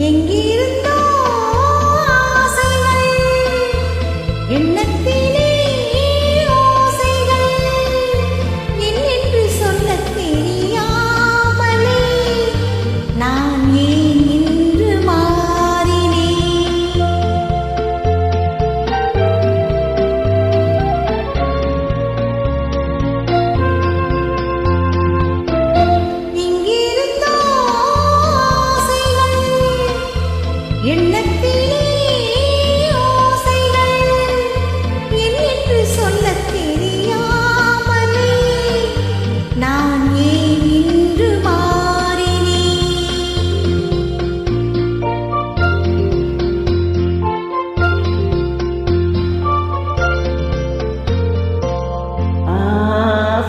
应该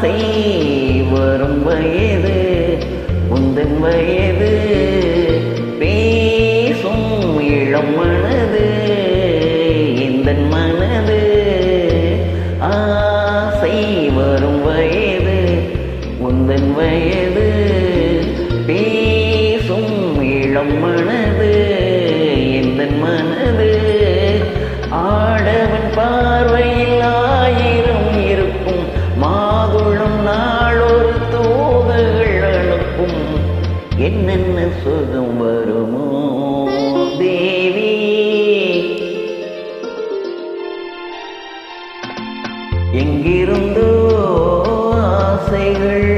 ஆசை வரும் வயது உந்தன் வயது. பேசும் இளம் மனது இந்த மனது. ஆசை வரும் வயது உந்தன் வயது. பேசும் இளம் மனது என்னென்ன சுகம் வருமோ தேவி. எங்கிருந்தோ ஆசைகள்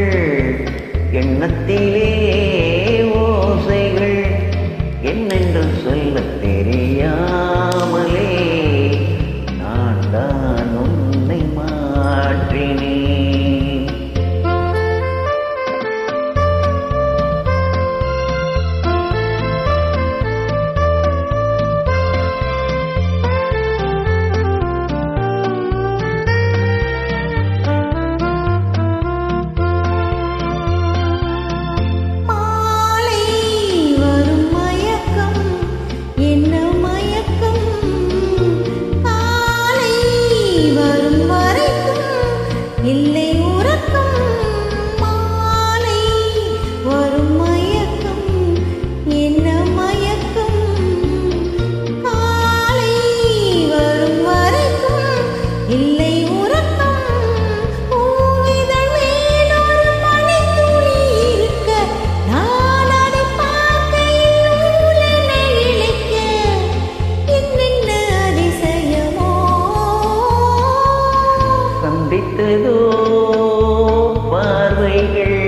எண்ணத்திலே ஓசைகள் என்னென்று சொல்ல தெரியாமலே நான் தான் உன்னை மாற்றினேன். வரும் சந்தித்ததோ பார்வைகள்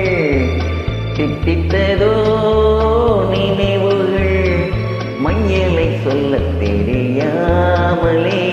தித்தித்ததோ நினைவுகள் மையலை சொல்லத் தெரியாமலே